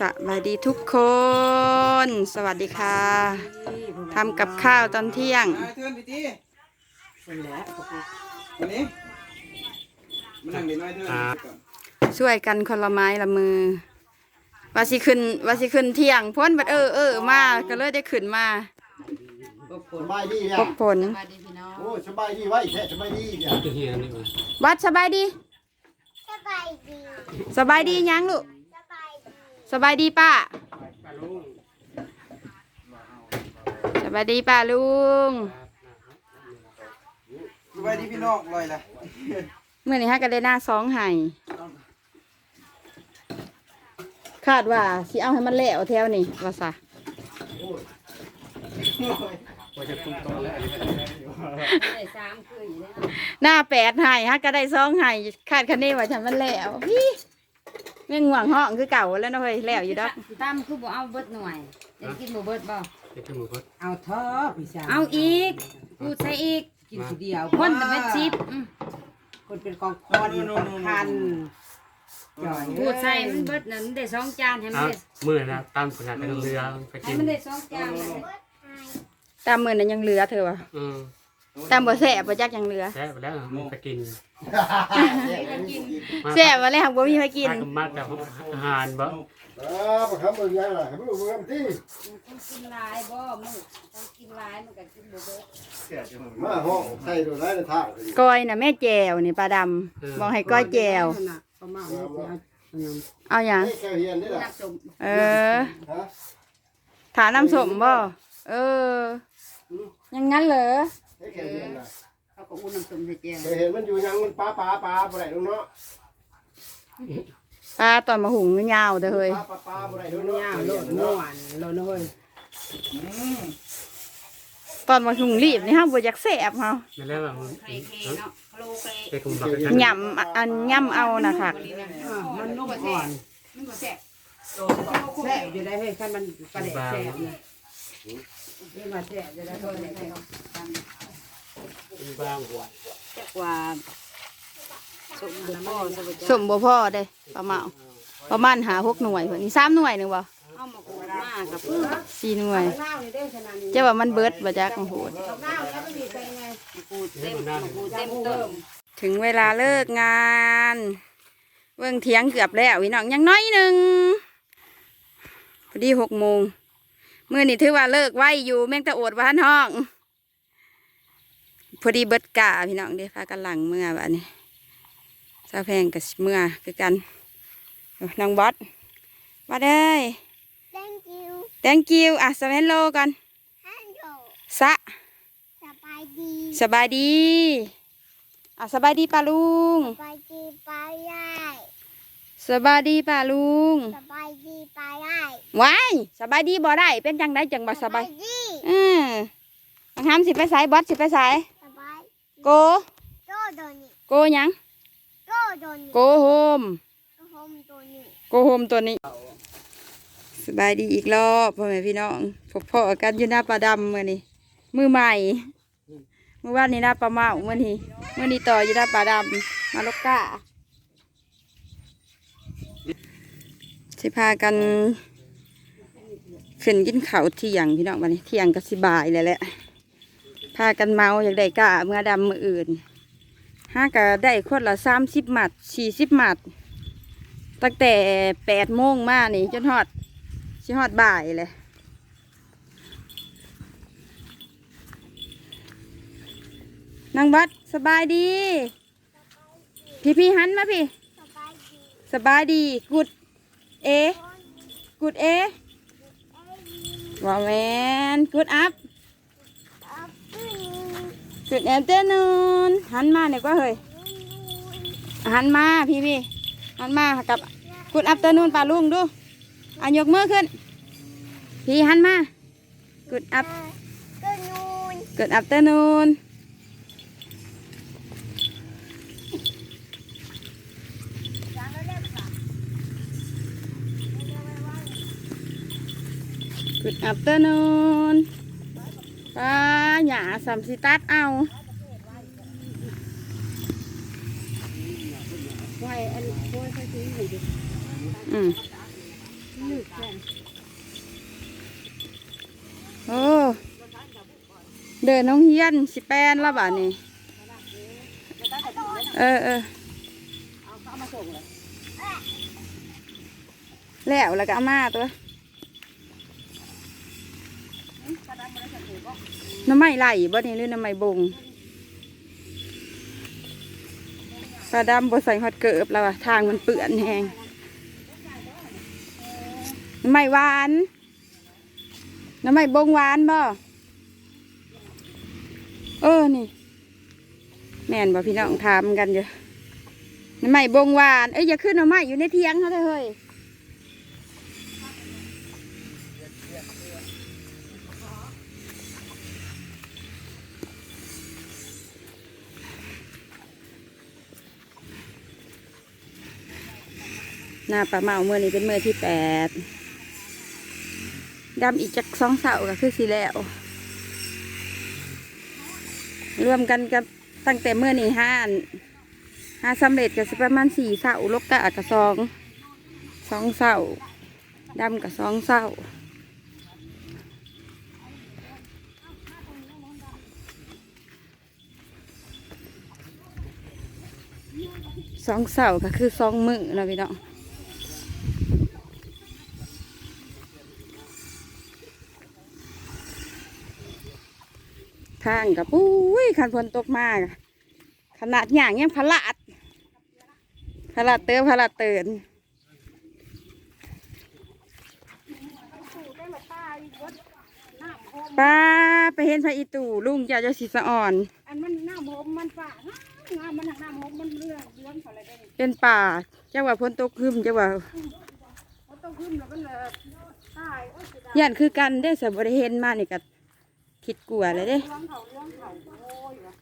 สวัสดีทุกคน สวัสดีค่ะทำกับข้าวตอนเที่ยงนายเทือนพี่ตีคนแหล้ววันนี้มานั่งเดี๋ยวนายเทือนก่อนช่วยกันคนละไม้ละมือว่าสิขึ้นว่าสิขึ้นเที่ยงพ้นบัดเออเออมาก็เลยได้ขึ้นมาสบายดีเนี่ยพบผลโอ้สบายดีไว้แท้สบายดีเนี่ยจะเฮียนี่มาวัดสบายดี สบายดี สบายดียังลูกสบายดี สบายดีป้าสบายดีป้าลุงสบายดีพี่น้องลอยละเมื่อนี้ฮะก็ได้หน้าสองไห้คาดว่าสิเอาให้มันแล้วแถวนี้ว่าซะว่าจะตุ้มโตะแล้วอันนี้หน้าแปดไห้ฮะก็ได้สองไห้คาดคะเนว่าฉันมันแล้วพี่ แม่งห่วงห้องคือเก่าแล้วเนาะเฮ้ยแล้วอยู่ดอกตั้มคือบ่เอาเบิดหน่วยจะกินบ่เบิดบ่จะขึ้นหมูพดเอาเถอะพี่ชายเอาอีกกูใส่อีกกินทีเดียวคนแต่เป็นชิปอืมคนเป็นกองคอนกองพันจ่อยกูใส่มันเบิดนั่นได้สองจานให้มันอ้าวได้มือนะตามขนาดเป็นเรือไปให้กินมันได้สองจานเลยตามมือนั้นยังเหลือเธอวะอืม ตามบ่แสบบ่จักยังเหลือแซ่บไปแล้วมันไปกินแสบว่าแล้วบ่มีใครกินมากับมาแต่อาหารบ่เออมาทำมึงยังล่ะให้มึงมึงทำที่ต้องกินหลายบ่มึงต้องกินหลายมันก็กินบ่เบิดมาห้องใส่ตัวไรในทางก้อยน่ะแม่แจวนี่ปลาดำบอกให้ก้อยแจวประมาณนี้สิเอาอันนั้นเอาหยังให้แกเฮียนนี่แหละนักสมเออฮะถาน้ำส้มบ่เออยังงั้นเหรอ ให้แกเฮียนน่ะเขาก็อุ่นน้ำส้มใส่แจวแกเห็นมันอยู่ยังมันปลาปลาปลาบ่ได้ตรงเนาะปลาตอนมาหุงยาวเด้อเฮ้ยปลาปลาปลาบ่ได้ตรงยาเนาะวโลดม่วนโลดเฮ้ยตอนมาหุงรีบนี่ฮะบ่อยากแสบเฮาไม่แล้วแบบมันไข่เคเนาะโลไข่ไปคุมบักกระชันยำอันยำเอาน่ะค่ะมันนุ่มอ่อนมันบ่แซ่บแซ่บอยู่ได้เฮ้ยคันมันปลาแดกแซ่บนะนี่มาแซ่บอยู่ได้เฮ้ย บางหัวจักว่าสมบ่พอสมสมบ่พอเด้ประมาณประมาณหาหกหน่วยพุ่นนี่สามหน่วยหนึงบ่เอามากูมากกับพึ่งสี่หน่วยข้าวนี่ได้ขนาดนี้จะว่ามันเบิดบ่จักโหดข้าวแล้วไม่มีใส่ไงกูเต็มกูเต็มเติมถึงเวลาเลิกงานเบิ่งเถียงเกือบแล้วพี่น้องยังน้อยหนึงพอดีหกโมงมื้อนี้ถือว่าเลิกไวอยู่แม่งแต่อดว่าทันห้อง พอดีเบิดกะพี่น้องเด้พากันหลังเมื่อบัดนี้ซาแพงกับเมื่อคือกันนางบอสมาเด้ย thank you thank you อะสวัสดีกัน hello สะสบายดีสบายดีอะสบายดีป้าลุงสบายดีไปได้สบายดีป้าลุงสบายดีไปได้ว้ายสบายดีบ่ได้เป็นจังได้จังบ่สบายดีอืมบางคำสิไปสายบอสสิไปสายสบาย โกโดโดนี่โกหยังโดโดนี่โกโฮมโฮมตัวนี้โกโฮมตัวนี้ สบายดีอีกรอบพ่อแม่พี่น้องพบพ่อกันอยู่หน้าปลาดำมื่อนี้มือใหม่เมื่อวานนี้หน้าปลาเมาเมื่อนี้เมื่อนี้ต่ออยู่หน้าปลาดำมาลกก้าสิพากันขึ้นกินข้าวเที่ยงพี่น้องวันนี้เที่ยงก็สิบายเลยแหละ พากันเมาอยากได้ก้าเมื่อดำมืออื่นห้าก็ได้คนละสามสิบหมัดสี่สิบหมัดตั้งแต่แปดโมงมานี่จนฮอดชิฮอดบ่ายเลยนางบัดสบายดี พี่พี่หันมาพี่ สบายดีสบายดีกุดเอกุดเอว่าแมนกุดอัพอัพปี้ กุดแอมเตนูนหันมาเนี่ยก็เฮ้ยหันมาพี่พี่หันมากับกุดอัพเตนูนป่าลุงดูอะยกมือขึ้น พี่หันมากุดอัพก็นูน Good afternoon. Good afternoon. ป้าหยาสัมสิตัดเอาไว้อันโอ้ยค่อยซื้ออยู่ดิอืมโอ้เดินน้องเฮียนสิแปนและบานี่เออเออแล้วแล้วก็มาตัว น้ำไม้ไหลบ่นี่หรือน้ำไม้บงปลาดำบ่ใส่ฮอดเกิบแล้วอะทางมันเปื้อนแหงน้ำไม้หวานน้ำไม้บงหวานบ่เออนี่ แม่นบ่พี่น้องถามกันอยู่น้ำไม้บงหวานเอ้ยอย่าขึ้นน้ำไม้อยู่ในเทียงเขาเถอเฮ้ย หน้าปลาเมาเมื่อนี้เป็นเมื่อที่แปดดำอีกจากสองเสาก็คือสีแล้วรวมกันกับตั้งแต่เมื่อนี้ห้านห้าสำเร็จก็สิประมาณสี่เสาลกกะกับสองสองเสาดำกับสองเสาสองเสาก็คือสองมือนะพี่น้อง ทางกับปุ้ยขันฝนตกมากขนาดอย่างยังพลาดพลาดเติมพลาดเตือนป้าไปเห็นพระอีตู่ลุงเจ้าเจะสิสะอ่อน อันมันน้ำหอมมันฝ่าน้ำมันน้ำหอมมันเลื่อนเลื่อนเขาเลยได้เป็นป่าเจ้าว่าพ้นตกขึ้นเจ้าว่าเขาต้องขึ้นแล้วมันเลยตายโอ้ยเสียดายย่านคือกันได้สบริเห็นมานี่ก็ คิดกลัวเลยเด้เลี้ยงเขาเลี้ยงเขาโอ้ยว่ะ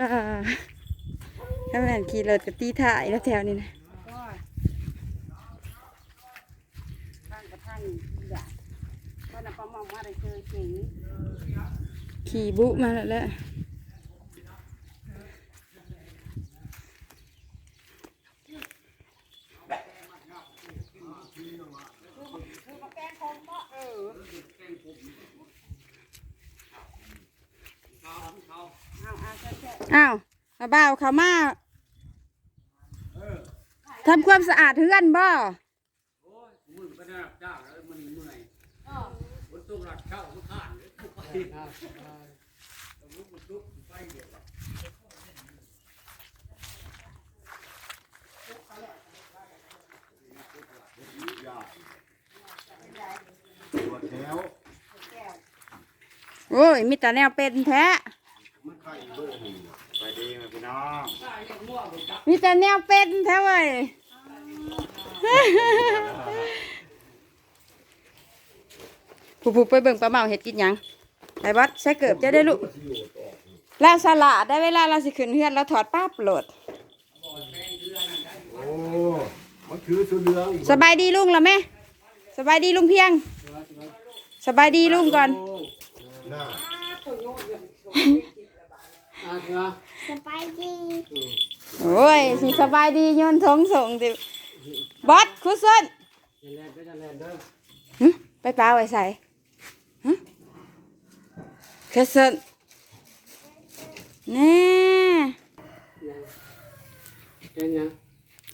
อ่าถ้าแม่นขี่รถกับตีถ่ายแล้วแถวนี้นะขี่บุมาแล้วแหละ อ้าวเอาบ่าวเขามาทำความสะอาดเฮือนบ่มือก็ได้รับจ้างแล้วมันเมื่อยฝนตกหลักเข้าทุกขานเลยทุกไปปวดแล้วโอ้ยมีแต่แนวเป็นแท้ มันไข่โลก ไปดี มาพี่น้องมีแต่แนวเป็นแท้เว้ยผู้ผู้ไปเบิ่งปลาเมาเห็ดกินหยังไปบัดใส่เกือบจะได้ลูกแล้วสลัดได้เวลาเราสิขึ้นเฮือนเราถอดปั๊บโหลดโอ้มันคือสุดเหลืองอีกสบายดีลุงละแม่สบายดีลุงเพียง สบายดีลุงก่อน น่าอะเนาะสบายดีโอ้ยสิสบายดีโยนทงส่งติบอสคุซนอย่าแลนเด้ออย่าแลนเด้อหึไปปลาไว้ใส่หึคุซนแน่เป็นยัง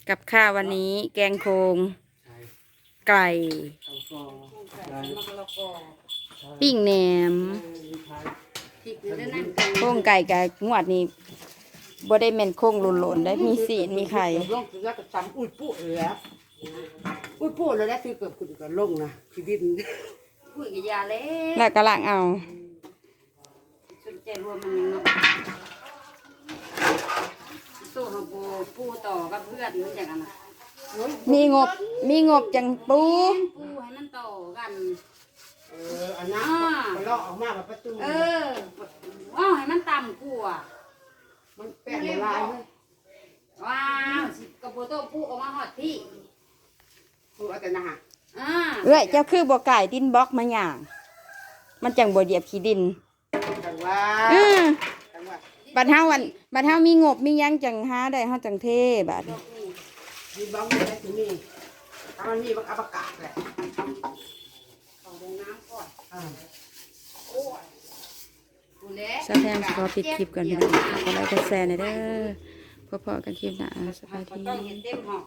กับข้าววันนี้แกงโคงใช่ไก่เอาฟองได้มะละกอปิ้งแหนมพ ริกอยู่ในนั้นโคงไก่กับงวดนี้บ่ได้แม่นโคงหล่นๆได้มีสีนมีไข่ลงแล้วก็ซ้ำอุ้ยปุ๊เลยแล้วอุ้ยปุ๊เลยแล้วที่เกิดขึ้นก็ลงนะชีวิตคุยกับยาเล่แล้วก็ล้างเอาสนใจรวมมันยังเนาะสู้เขาปูปูต่อกับเพื่อนมันอย่างนั้นนะมีงบมีงบจังปูปูให้มันต่อกัน เอออันนั้นมันลอกออกมาแบบประตูเออว่าให้มันต่ำกว่ามันแป้งละลายเลยว้าวสิกระโปรงโตปูออกมาหอดพี่คือเอาแต่นะฮะอ่าเอ้ยเจ้าคือบ่ไก่ดินบล็อกมาหย่าง มันจังบ่เหยียบขี้ดินจังว่าอือจังว่าบัดเฮาวันบัดเฮามีงบมีหยังจังหาได้เฮาจังเทบัดมีบ้องมีอะไรถึงนี่ถ้ามันมีมันเอาประกาศแหละของ ลงน้ำก่อนอ่ากูเละสะแพงสิขอปิดคลิปก่อนพี่น้องขอไลค์กดแชร์หน่อยเด้อพอๆกันคลิปหน้าสบายก็ดี ต้องเห็นเต็มห้อง